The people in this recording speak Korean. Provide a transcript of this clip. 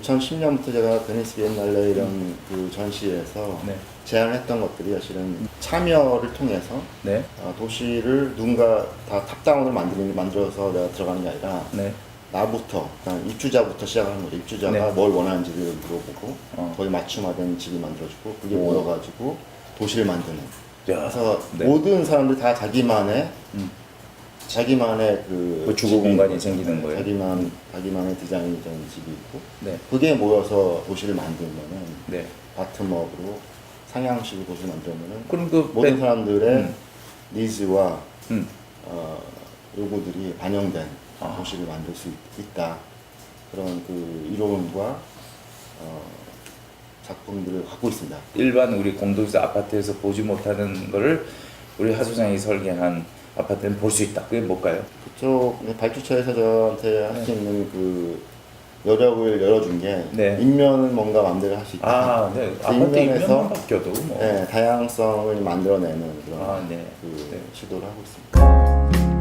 2010년부터 제가 베니스 비엔날레 이런 그 전시에서 네. 제안했던 것들이 사실은 참여를 통해서 네. 어, 도시를 누군가 다 탑다운을 만드는 만들어서 내가 들어가는 게 아니라 네. 나부터 그러니까 입주자부터 시작하는 거죠. 입주자가 네. 뭘 원하는지를 물어보고 어. 거기 맞춤화된 집을 만들어주고 그게 오. 모여가지고 도시를 만드는. 야. 그래서 네. 모든 사람들 다 자기만의 음. 자기만의 그, 그 주거 집이 공간이 있고, 생기는 거예요. 자기만 자기만의 디자인이 된 집이 있고 네. 그게 모여서 도시를 만들면은 네. 바텀업으로 상향식으로 도시를 만들면은 그럼 그 모든 배- 사람들의 음. 니즈와 음. 어, 요구들이 반영된 아. 도시를 만들 수 있, 다 그런 그 이론과 어, 작품들을 갖고 있습니다. 일반 우리 공동주택 아파트에서 보지 못하는 거를 우리 하소장이 설계한 아파트는 볼 수 있다. 그게 뭘까요? 그쪽 발주처에서 저한테 할 수 있는 그 여력을 열어준 게 네. 인면을 뭔가 마음대로 할 수 있다. 아, 네. 그 아파트 인면에서 인면만 바뀌어도 뭐. 네, 다양성을 만들어내는 그런 아, 네. 그 네. 시도를 하고 있습니다.